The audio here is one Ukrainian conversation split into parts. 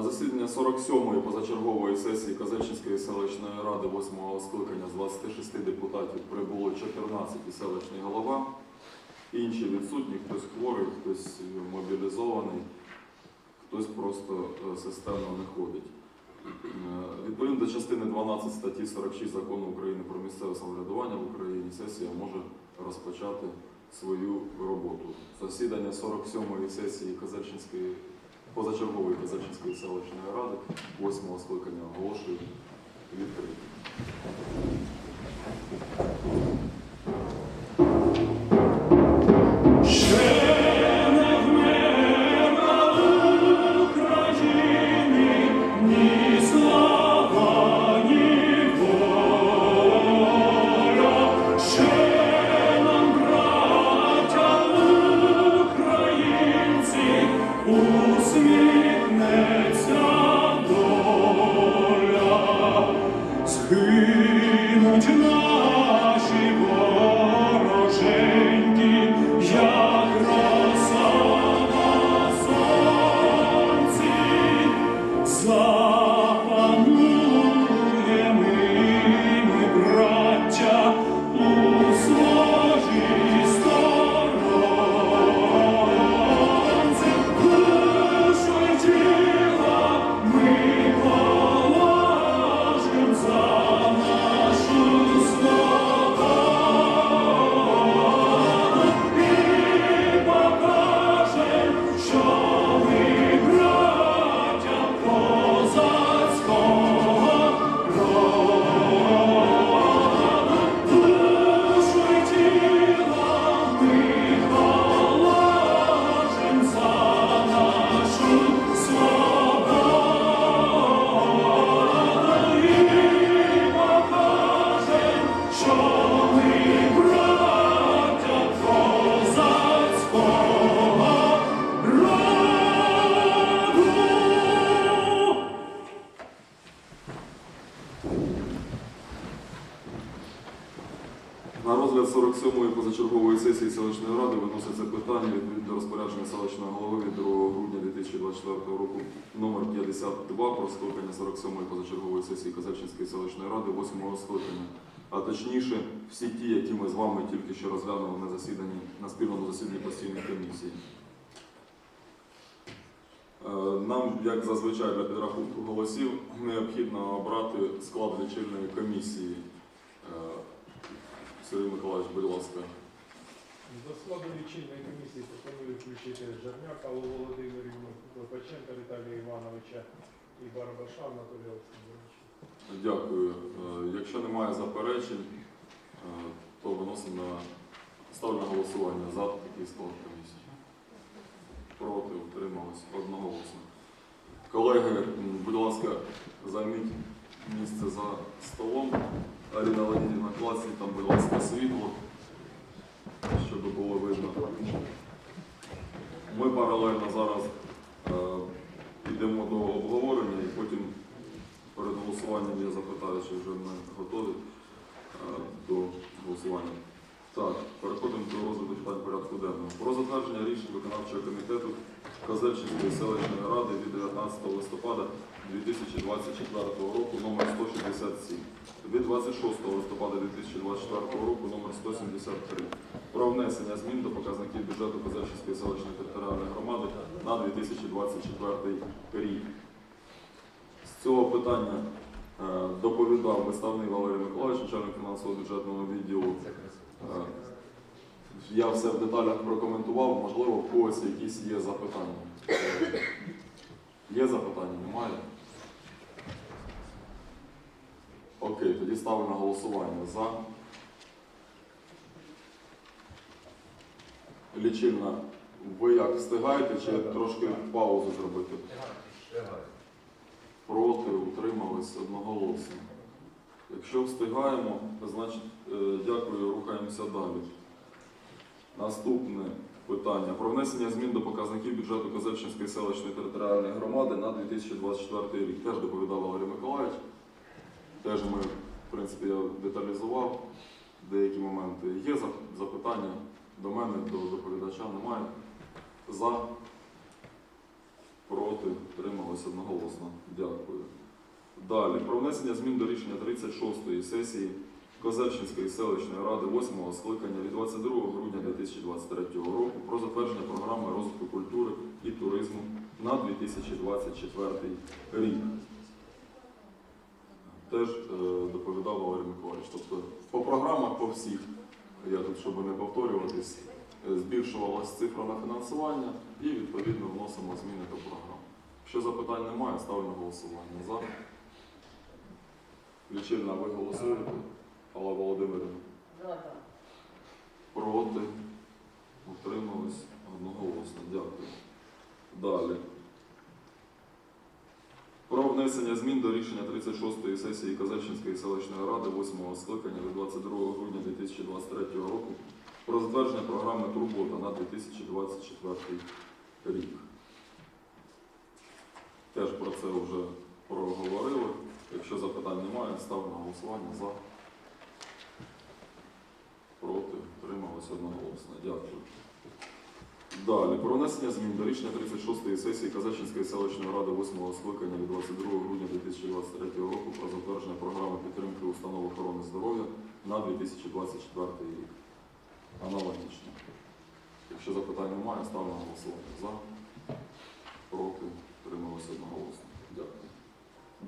На засідання 47-ї позачергової сесії Казельчинської селищної ради 8-го скликання з 26 депутатів прибуло 14 і селищний голова. Інші відсутні, хтось хворий, хтось мобілізований, хтось просто е, системно не ходить. Е, Відповідно до частини 12 статті 46 закону України про місцеве самоврядування в Україні сесія може розпочати свою роботу. Засідання 47-ї сесії Казельчинської позачергової Казачинської селищної ради 8-го скликання оголошую відкритим. 52 про скликання 47-ї позачергової сесії Казачинської селищної ради 8-го скликання. А точніше, всі ті, які ми з вами тільки що розглянули на засіданні на спільному засіданні постійної комісії. Е, Нам, як зазвичай, для підрахунку голосів необхідно обрати склад лічильної комісії. Е, Сергій Миколаївич, будь ласка. До складу лічильної комісії пропоную включити Жерняк Аллу Володимирівну, Клопаченка Віталія Івановича і Барабаша Анатолія Олександровича. Дякую. Е, Якщо немає заперечень, е, то виносимо на ставлю на голосування за такий склад комісії. Проти, утримались одноголосно. Колеги, будь ласка, займіть місце за столом. Аліна Леонідівна, класні там, будь ласка, світло, щоб було видно. Ми паралельно зараз е, йдемо до обговорення і потім перед голосуванням я запитаю, чи вже ми готові е, до голосування. Так, переходимо до розгляду питань порядку денного. Про затвердження рішень виконавчого комітету Козельчинської селищної ради від 19 листопада 2024 року номер 167 від 26 листопада 2024 року номер 173 про внесення змін до показників бюджету Козельчинської селищної територіальної громади на 2024 рік. З цього питання е, доповідав виставний Валерій Миколаївич, начальник фінансово-бюджетного відділу. Е, Я все в деталях прокоментував, можливо, в когось якісь є запитання. Е, Є запитання? Немає? Окей, тоді ставлю на голосування за. Лічильна, ви як встигаєте чи трошки паузу зробити? Проти, утримались одноголосно. Якщо встигаємо, значить е, дякую, рухаємося далі. Наступне питання про внесення змін до показників бюджету Козельчинської селищної територіальної громади на 2024 рік. Теж доповідав Валерій Миколаївич. Теж ми, в принципі, я деталізував деякі моменти. Є запитання до мене, до доповідача немає. За Проти? Утрималось одноголосно. Дякую. Далі. Про внесення змін до рішення 36-ї сесії Козельщинської селищної ради 8-го скликання від 22 грудня 2023 року про затвердження програми розвитку культури і туризму на 2024 рік. Теж е, доповідав Валерій Миколаївич. Тобто по програмах по всіх, я тут, щоб не повторюватись, е, збільшувалась цифра на фінансування і відповідно вносимо зміни до програм. Якщо запитань немає, ставлю на голосування. За. Лічильна, ви голосуєте? Алла Володимирівна. Проти. Утримались одноголосно. Дякую. Далі. Про внесення змін до рішення 36-ї сесії Казачинської селищної ради 8-го скликання від 22 грудня 2023 року про затвердження програми Турбота на 2024 рік. Теж про це вже проговорили. Якщо запитань немає, ставлю на голосування за. Проти. Утрималося одноголосно. Дякую. Далі. Про внесення змін до рішення 36-ї сесії Казачинської селищної ради 8-го скликання від 22 грудня 2023 року про затвердження програми підтримки установ охорони здоров'я на 2024 рік. Аналогічно. Якщо запитань немає, ставлю голосування за. Проти. Утрималося одноголосно. Дякую.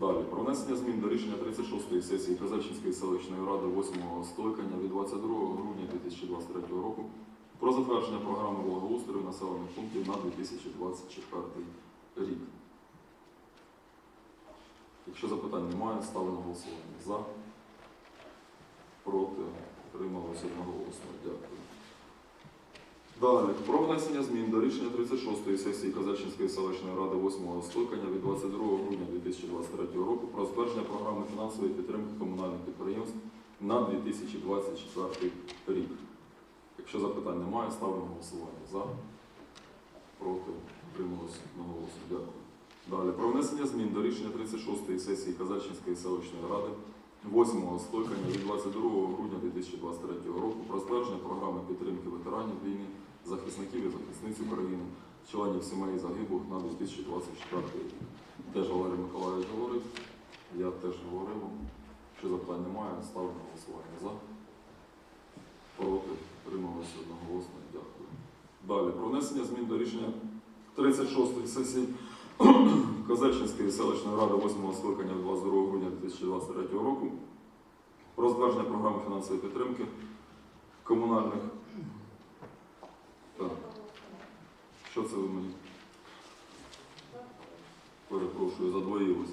Далі. Про внесення змін до рішення 36-ї сесії Казачинської селищної ради 8-го скликання від 22 грудня 2023 року про затвердження програми благоустрою населених пунктів на 2024 рік. Якщо запитань немає, ставлю голосування. За. Проти. Утрималося одноголосно. Дякую. Далі. Про внесення змін до рішення 36-ї сесії Казачинської селищної ради 8-го скликання від 22 грудня 2023 року про затвердження програми фінансової підтримки комунальних підприємств на 2024 рік. Якщо запитань немає, ставлю на голосування. За. Проти. Утрималося одноголосно. Дякую. Далі. Про внесення змін до рішення 36-ї сесії Казачинської селищної ради 8-го скликання від 22 грудня 2023 року про затвердження програми підтримки ветеранів війни, захисників і захисниць України, членів сімей загиблих на 2024 рік. Теж Валерій Миколаївич говорив, я теж говорив. Якщо запитань немає, ставлю на голосування. За. Проти. Утрималося одноголосно. Дякую. Далі. Про внесення змін до рішення 36-ї сесії Козельщинської селищної ради 8-го скликання 22 грудня 2023 року про затвердження програми фінансової підтримки комунальних. Так. Що це ви мені? Перепрошую, задвоїлося.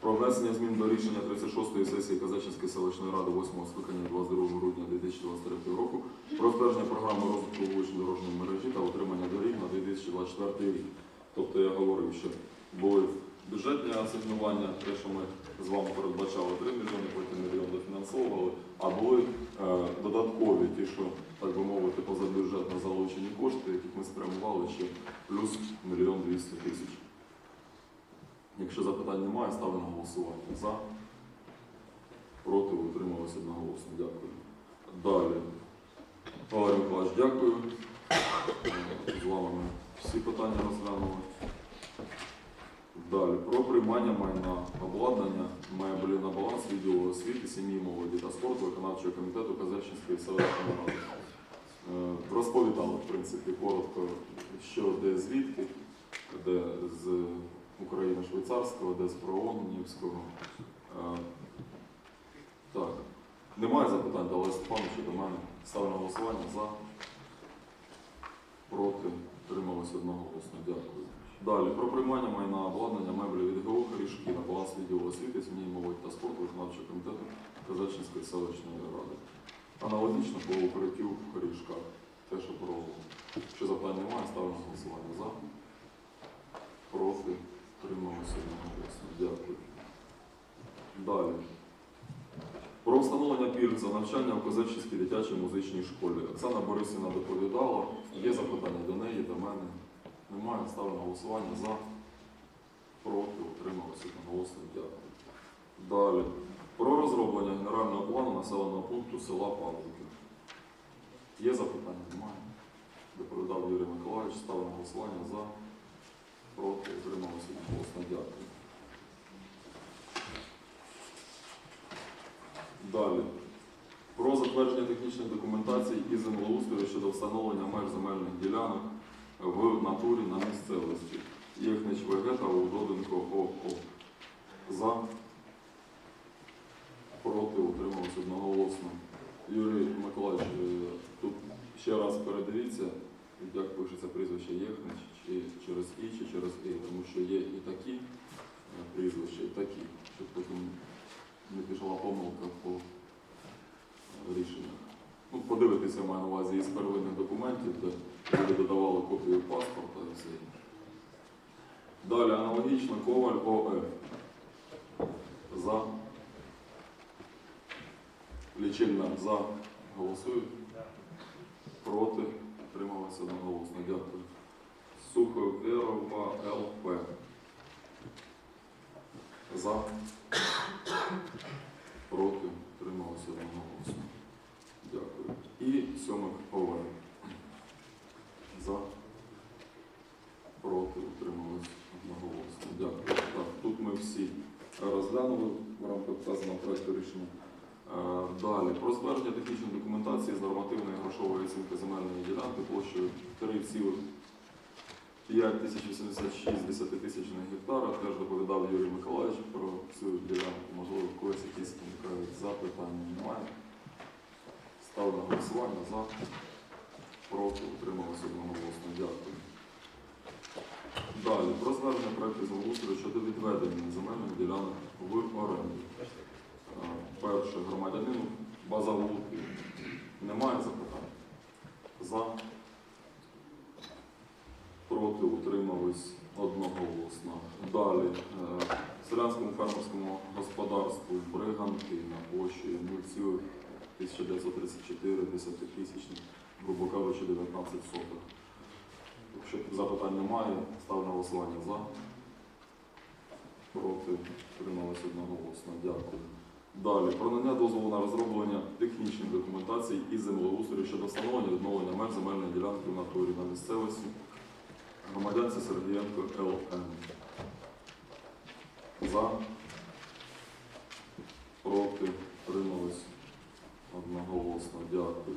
Про внесення змін до рішення 36-ї сесії Казачинської селищної ради 8-го скликання 22 грудня 2023 року про затвердження програми розвитку вуличної дорожньої мережі та отримання доріг на 2024 рік. Тобто я говорив, що були бюджетні асигнування, те, що ми з вами передбачали 3 мільйони, потім мільйон дофінансовували, а були е, додаткові ті, що, так би мовити, позабюджетно залучені кошти, яких ми спрямували ще плюс мільйон 200 тисяч. Якщо запитань немає, ставлю на голосування. За. Проти утрималися одноголосно. Дякую. Далі. Валерій Миколаївич, дякую. З вами ми всі питання розглянули. Далі. Про приймання майна обладнання меблі на баланс відділу освіти, сім'ї, молоді та спорту виконавчого комітету Казачинської селищної ради. Е, Розповідали, в принципі, коротко, що де звідки, де з України швейцарського, де Нівського. Е, Так. Немає запитань до Олега Степановича, до мене. Ставлю на голосування за. Проти. Трималось одноголосно. Дякую. Далі. Про приймання майна обладнання меблів від ГО Ріжки на баланс відділу освіти, сім'ї, молоді та спорту виконавчого комітету Казачинської селищної ради. Аналогічно по укриттю в Ріжках. Те, що пробували. Якщо запитань немає, ставлю на голосування за. Проти. Трималося одноголосно. Дякую. Далі. Про встановлення пільг за навчання в Козачинській дитячій музичній школі. Оксана Борисівна доповідала. Є запитання до неї, до мене. Немає. Ставлю на голосування за. Проти. Утрималося одноголосно. Дякую. Далі. Про розроблення генерального плану населеного пункту села Павлівки. Є запитання? Немає. Доповідав Юрій Миколаївич. Ставлю на голосування за, проти, утрималися одноголосно. Дякую. Далі. Про затвердження технічної документації і землеустрою щодо встановлення меж земельних ділянок в натурі на місцевості. Єхнич ВГ та Удоденко ОО. За. Проти утрималися одноголосно. Юрій Миколаївич, е, тут ще раз передивіться, як пишеться прізвище Єхнич, чи через І, чи через І, тому що є і такі е, прізвища, і такі, щоб потім не пішла помилка по е, рішеннях. Ну, подивитися маю на увазі із первинних документів, де люди додавали копію паспорта і все. Далі аналогічно Коваль ОЕ. За. Лічильна за. Голосують. Проти. Трималися одноголосно. Дякую. Суховерова ЛП. За. Проти. Трималися одноголосно. Дякую. І сьомик ОВ. За. Проти. Утрималися одноголосно. Дякую. Так, тут ми всі розглянули в рамках вказаного проекту рішення. Е, Далі про затвердження технічної документації з нормативної грошової оцінки земельної ділянки площею 3,5 десятитисячних гектара. Теж доповідав Юрій Миколаївич про цю ділянку. Можливо, когось якісь виникають запитання немає. Ставлю на голосування за. Проти утрималося одноголосно. Дякую. Далі про звернення проекту землеустрою щодо відведення земельних ділянок в оренду. Перше громадянину база вулики. Немає запитань? За. Проти утримались одноголосно. Далі е, селянському фермерському господарству Бриганки на площі 0,1934 десятитисячних, грубо кажучи, 19 соток. Якщо запитань немає, ставлю на голосування за. Проти утримались одноголосно. Дякую. Далі про надання дозволу на розроблення технічної документації і землеустрою щодо встановлення відновлення меж земельної ділянки в натурі на місцевості громадянці Сергієнко ЛН. За. Проти. Тримались одноголосно. Дякую.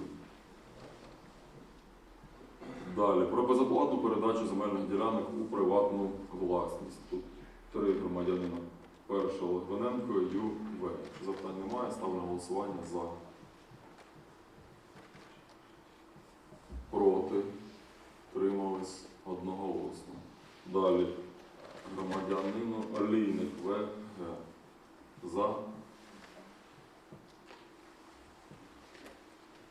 Далі про безоплатну передачу земельних ділянок у приватну власність. Тут три громадянина. Перше Логвиненко, ЮВ. Запитань немає, ставлю на голосування за. Проти. Тримались одноголосно. Далі громадянину Олійник ВГ. За.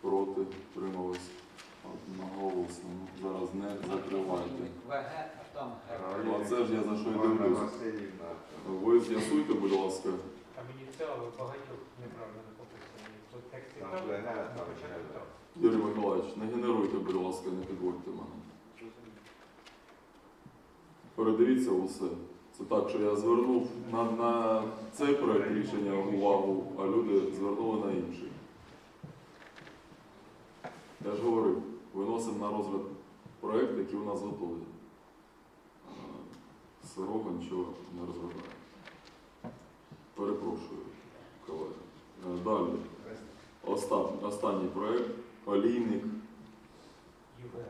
Проти. Тримались одноголосно. Ну, Зараз не закривайте. ВГ, а там Г. Ну, а це ж я за що й Іванна дивлюсь. Васильівна. Ви з'ясуйте, будь ласка. А мені це але багатьох неправильно написані. Тут тексти так, на початку так. Юрій Миколаївич, не генеруйте, будь ласка, не підводьте мене. Передивіться усе. Це так, що я звернув на, на цей проект рішення увагу, а люди звернули на інший. Я ж говорив, виносимо на розгляд проект, який у нас готовий. Сирого нічого не розглядає. Перепрошую, колеги. Е, Далі. Остан- останній проект. Олійник.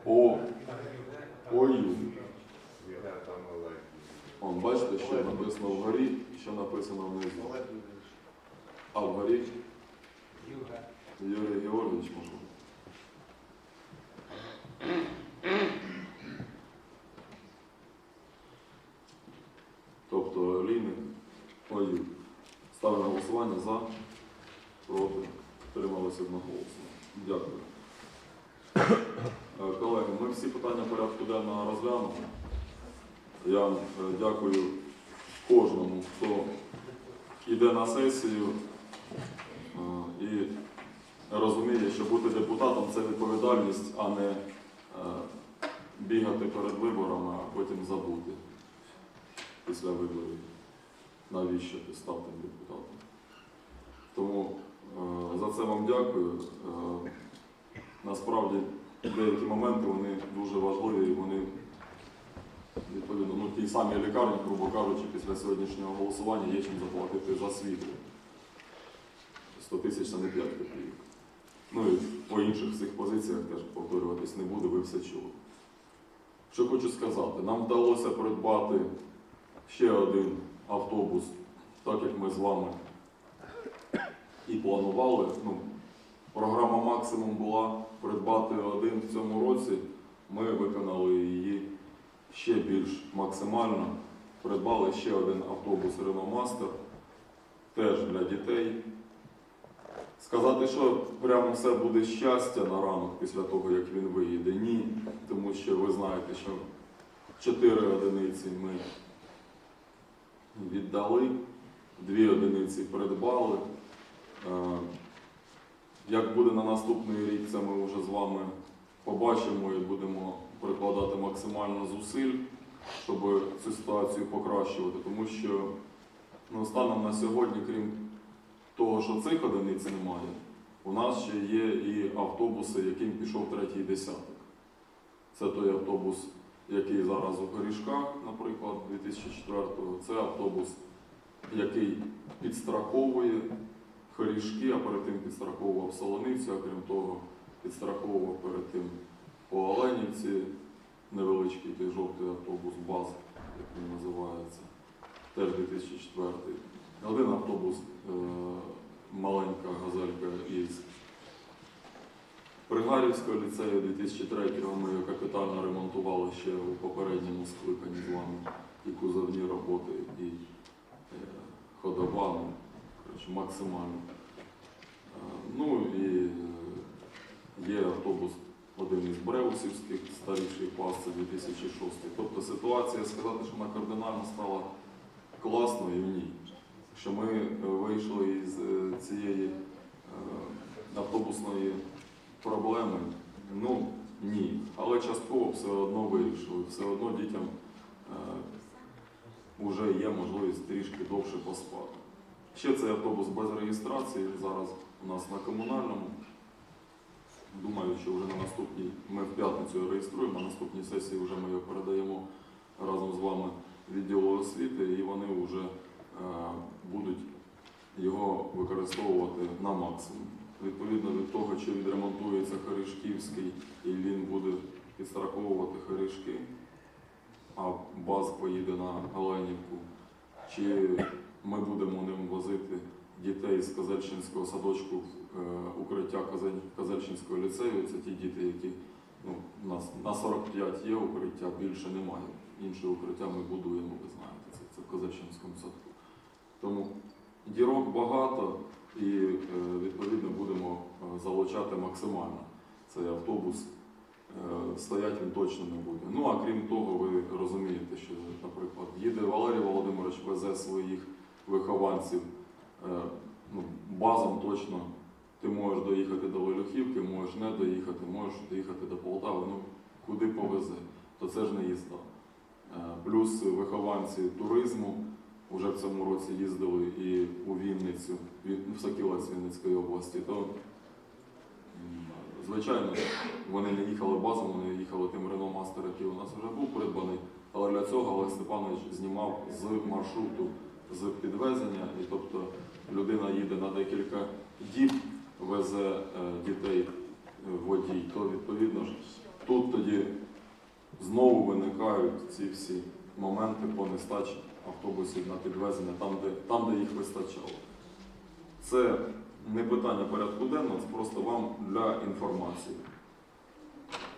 О. Так, ЮВ, а там Ой. Юрійович. Я там Олег. Он, бачите, що написано вгорі, що написано внизу. А вгорі. Юрій Георгійович можливо. Тобто Олійник, ой, ставлю на голосування за, проти, трималися одноголосно. Дякую. Е, Колеги, ми всі питання порядку денного розглянули. Я е, дякую кожному, хто йде на сесію е, і розуміє, що бути депутатом це відповідальність, а не бігати перед виборами, а потім забути після виборів, навіщо ти став тим депутатом. Це вам дякую. Е, Насправді деякі моменти вони дуже важливі і вони відповідно ну, тій самій лікарні, грубо кажучи, після сьогоднішнього голосування є чим заплатити за світло. 100 тисяч це не 5 копійок. Ну і по інших цих позиціях теж повторюватись не буду, ви все чули. Що хочу сказати, нам вдалося придбати ще один автобус, так як ми з вами і планували. Ну, програма максимум була придбати один в цьому році. Ми виконали її ще більш максимально. Придбали ще один автобус Master, теж для дітей. Сказати, що прямо все буде щастя на ранок після того, як він виїде, ні. Тому що ви знаєте, що чотири одиниці ми віддали, дві одиниці придбали. Е, Як буде на наступний рік, це ми вже з вами побачимо і будемо прикладати максимально зусиль, щоб цю ситуацію покращувати. Тому що ну, станом на сьогодні, крім того, що цих одиниць немає, у нас ще є і автобуси, яким пішов третій десяток. Це той автобус, який зараз у Горішках, наприклад, 2004-го. Це автобус, який підстраховує Хорішки, а перед тим підстраховував Солоницю, а крім того, підстраховував перед тим по Оленівці невеличкий той жовтий автобус БАЗ, як він називається, теж 2004. Один автобус, е, маленька газелька із Пригарівського ліцею 2003-го ми його капітально ремонтували ще у попередньому скликанні з вами і кузовні роботи, і е, коротше, максимально. Е, ну і е, є автобус один із Бреусівських, старіший клас, це 2006. Тобто ситуація сказати, що вона кардинально стала класною, ні. Що ми е, вийшли із цієї автобусної проблеми, ну ні. Але частково все одно вирішили. Все одно дітям вже є можливість трішки довше поспати. Ще цей автобус без реєстрації зараз у нас на комунальному. Думаю, що вже на наступній, ми в п'ятницю його реєструємо, на наступній сесії вже ми його передаємо разом з вами відділу освіти, і вони вже е, будуть його використовувати на максимум. Відповідно від того, чи відремонтується Харишківський і він буде підстраховувати Харишки, а баз поїде на Оленівку, чи ми будемо ним возити дітей з Казельчинського садочку в е, укриття Казель- Казельчинського ліцею. Це ті діти, які ну, нас на 45 є укриття, більше немає. Інше укриття ми будуємо, ви знаєте, це, це в Казельчинському садку. Тому дірок багато і е, відповідно будемо е, залучати максимально цей автобус. Стоять він точно не буде. Ну а крім того, ви розумієте, що, наприклад, їде Валерій Володимирович, везе своїх вихованців е, ну, базом точно. Ти можеш доїхати до Волюхівки, можеш не доїхати, можеш доїхати до Полтави, ну куди повезе, то це ж не їзда. Е, Плюс вихованці туризму вже в цьому році їздили і у Вінницю, в Сокілець Вінницької області, то звичайно вони не їхали базом, вони їхали тим Renault Master, який у нас вже був придбаний. Але для цього Олег Степанович знімав з маршруту з підвезення, і тобто людина їде на декілька діб, везе е, дітей водій, то відповідно ж тут тоді знову виникають ці всі моменти по нестачі автобусів на підвезення там, де, там, де їх вистачало. Це не питання порядку денного, це просто вам для інформації.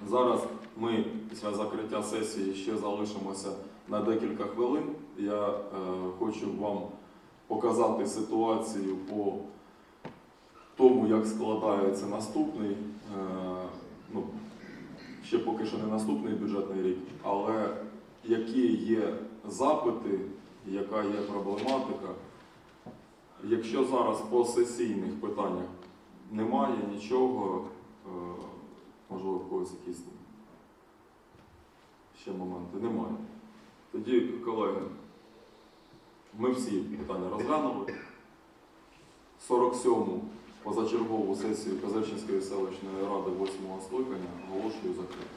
Зараз ми після закриття сесії ще залишимося на декілька хвилин. Я е, хочу вам показати ситуацію по тому, як складається наступний, е, ну, ще поки що не наступний бюджетний рік, але які є запити, яка є проблематика. Якщо зараз по сесійних питаннях немає нічого, е, можливо, в когось якісь ще моменти немає. Тоді, колеги, ми всі питання розглянули. 47-му позачергову сесію Казачинської селищної ради 8 скликання оголошую закритою.